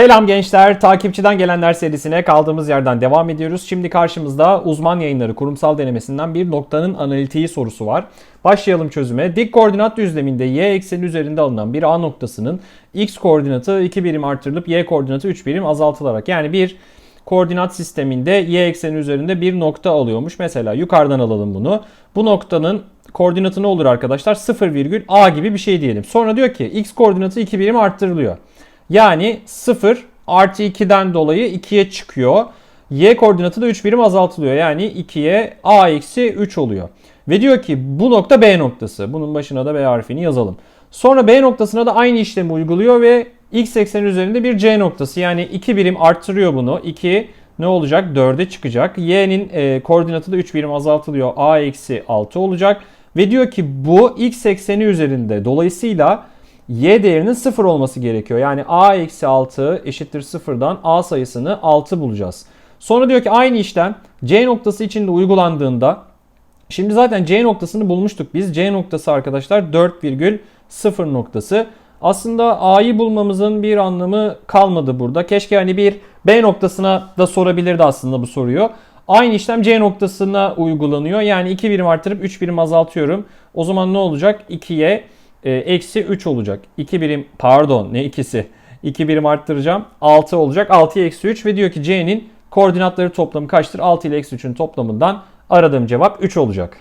Selam gençler, takipçiden gelenler serisine kaldığımız yerden devam ediyoruz. Şimdi karşımızda uzman yayınları kurumsal denemesinden bir noktanın analitiği sorusu var. Başlayalım çözüme. Dik koordinat düzleminde y ekseni üzerinde alınan bir A noktasının x koordinatı 2 birim artırılıp y koordinatı 3 birim azaltılarak yani bir koordinat sisteminde y ekseni üzerinde bir nokta alıyormuş. Mesela yukarıdan alalım bunu. Bu noktanın koordinatı ne olur arkadaşlar? 0, a gibi bir şey diyelim. Sonra diyor ki x koordinatı 2 birim arttırılıyor. Yani 0 artı 2'den dolayı 2'ye çıkıyor. Y koordinatı da 3 birim azaltılıyor. Yani 2'ye a eksi 3 oluyor. Ve diyor ki bu nokta B noktası. Bunun başına da B harfini yazalım. Sonra B noktasına da aynı işlemi uyguluyor ve x ekseni üzerinde bir C noktası. Yani 2 birim arttırıyor bunu. 2 ne olacak? 4'e çıkacak. Y'nin e, koordinatı da 3 birim azaltılıyor. A eksi 6 olacak. Ve diyor ki bu x ekseni üzerinde. Dolayısıyla y değerinin 0 olması gerekiyor. Yani a eksi 6 eşittir 0'dan a sayısını 6 bulacağız. Sonra diyor ki aynı işlem c noktası için de uygulandığında şimdi zaten c noktasını bulmuştuk biz. c noktası arkadaşlar 4,0 noktası. Aslında a'yı bulmamızın bir anlamı kalmadı burada. Keşke hani bir b noktasına da sorabilirdi aslında bu soruyu. Aynı işlem C noktasına uygulanıyor. Yani 2 birim artırıp 3 birim azaltıyorum. O zaman ne olacak? 2'ye e, eksi 3 olacak. 2 birim pardon ne ikisi? 2 birim arttıracağım. 6 olacak. 6'ya eksi 3 ve diyor ki C'nin koordinatları toplamı kaçtır? 6 ile eksi 3'ün toplamından aradığım cevap 3 olacak.